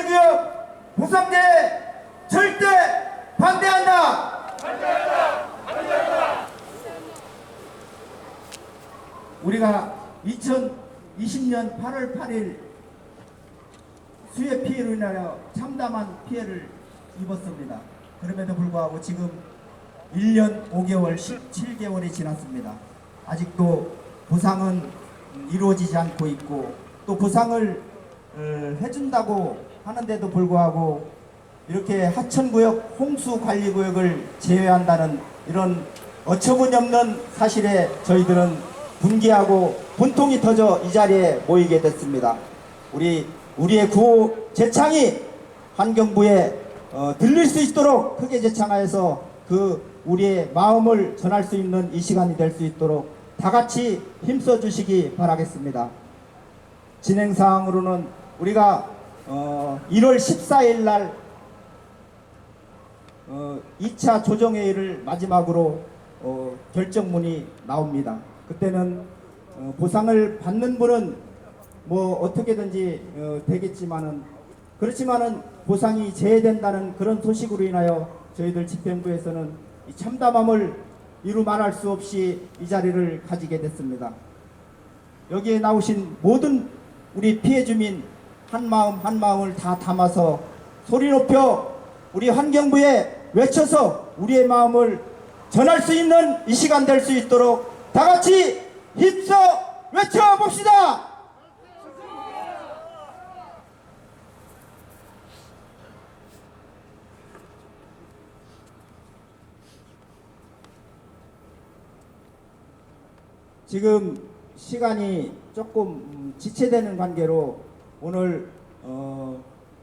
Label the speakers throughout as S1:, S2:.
S1: 경제구역 무성제 절대 반대한다. 반대한다. 반대한다. 우리가 2020년 8월 8일 수해 피해로 인하여 참담한 피해를 입었습니다. 그럼에도 불구하고 지금 1년 5개월 17개월이 지났습니다. 아직도 보상은 이루어지지 않고 있고 또 보상을 해준다고 하는데도 불구하고 이렇게 하천구역 홍수관리구역을 제외한다는 이런 어처구니없는 사실에 저희들은 분개하고 분통이 터져 이 자리에 모이게 됐습니다. 우리 우리의 구호 재창이 환경부에 어, 들릴 수 있도록 크게 재창하여서 그 우리의 마음을 전할 수 있는 이 시간이 될 수 있도록 다 같이 힘써 주시기 바라겠습니다. 진행 사항으로는 우리가 어, 1월 14일 날 어, 2차 조정회의를 마지막으로 어, 결정문이 나옵니다. 그때는 어, 보상을 받는 분은 뭐 어떻게든지 어, 되겠지만은 그렇지만은 보상이 제외된다는 그런 소식으로 인하여 저희들 집행부에서는 이 참담함을 이루 말할 수 없이 이 자리를 가지게 됐습니다. 여기에 나오신 모든 우리 피해 주민 한 마음 한 마음을 다 담아서 소리 높여 우리 환경부에 외쳐서 우리의 마음을 전할 수 있는 이 시간 될 수 있도록 다 같이 힘써 외쳐봅시다. 지금 시간이 조금 음, 지체되는 관계로 오늘 어,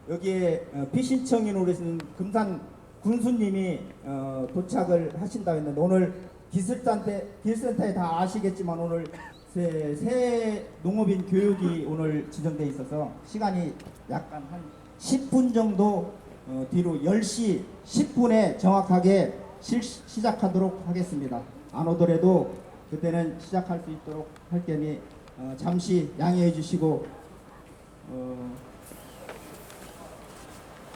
S1: 여기에 어, 피신청인으로 계신 금산 군수님이 어, 도착을 하신다 했는데 오늘 기술센터 기술센터에 다 아시겠지만 오늘 새, 새 농업인 교육이 오늘 지정돼 있어서 시간이 약간 한 10분 정도 어, 뒤로 10시 10분에 정확하게 실, 시작하도록 하겠습니다. 안 오더라도 그때는 시작할 수 있도록 할 테니 어, 잠시 양해해 주시고 어,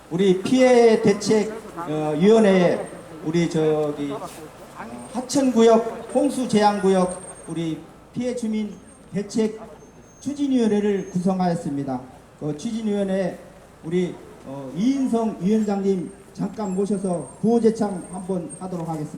S1: 우리 피해 대책 어, 위원회에 우리 저기 어, 하천구역 홍수 재앙구역 우리 피해 주민 대책 추진위원회를 구성하였습니다. 그 추진위원회 우리 어, 이인성 위원장님 잠깐 모셔서 구호 제창 한번 하도록 하겠습니다.